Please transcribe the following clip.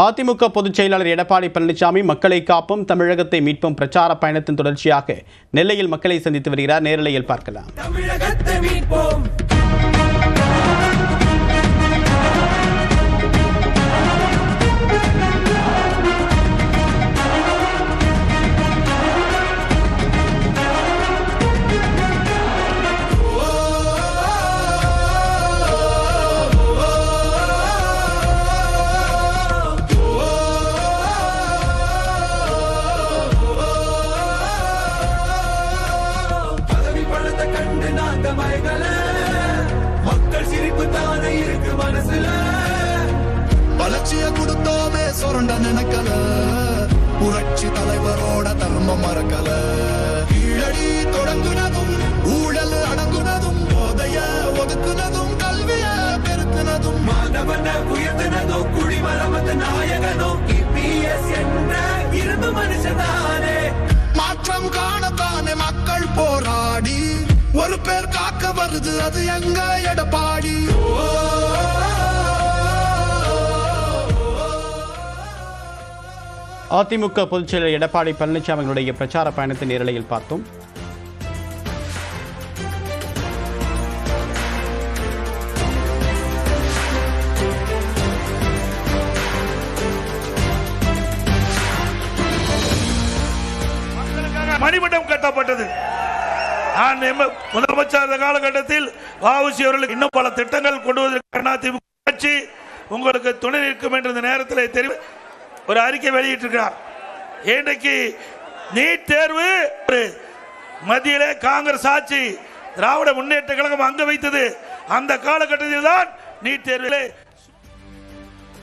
அதிமுக பொதுச் செயலாளர் எடப்பாடி பழனிசாமி மக்களை காப்போம் தமிழகத்தை மீட்போம் பிரச்சார பயணத்தின் தொடர்ச்சியாக நெல்லையில் மக்களை சந்தித்து வருகிறார். நேரலையில் பார்க்கலாம். மயங்கல மக்கள் சிரிப்பு தானே இருக்கு மனசுல. வளர்ச்சிய கொடுத்தோமே சுரண்ட நினைக்கல. புரட்சி தலைவரோட தர்மம் மறக்கல. கீழடி தொடங்குனதும் ஊழல் அடங்குனதும் போதைய ஒதுக்குனதும் கல்விய பெருக்குனதும். மாணவன உயர்த்தினதோ குடிமரமது நாயகனோ இபிஎஸ் என்ற இரும்பு மனுஷனானே ஒரு பேர் காக்க வருது அது எங்க எடப்பாடி? அதிமுக பொதுச் செயலர் எடப்பாடி பழனிசாமிகளுடைய பிரச்சார பயணத்தை நேரலையில் பார்த்தோம். மணிமண்டம் கட்டப்பட்டது. நான் முதலமைச்சர் காலகட்டத்தில் வாவுசி அவர்களுக்கு இன்னும் பல திட்டங்கள் கொண்டு வருவதற்கு கட்சி உங்களுக்கு துணை நிற்கும் என்ற இந்த நேரத்தில் தெரிவி ஒரு அறிக்கை வெளியிட்டிருக்கிறார். இன்றைக்கு நீட் தேர்வு ஒரு மத்தியிலே காங்கிரஸ் ஆட்சி திராவிட முன்னேற்ற கழகம் அங்க வைத்தது. அந்த காலகட்டத்தில் தான் நீட் தேர்விலே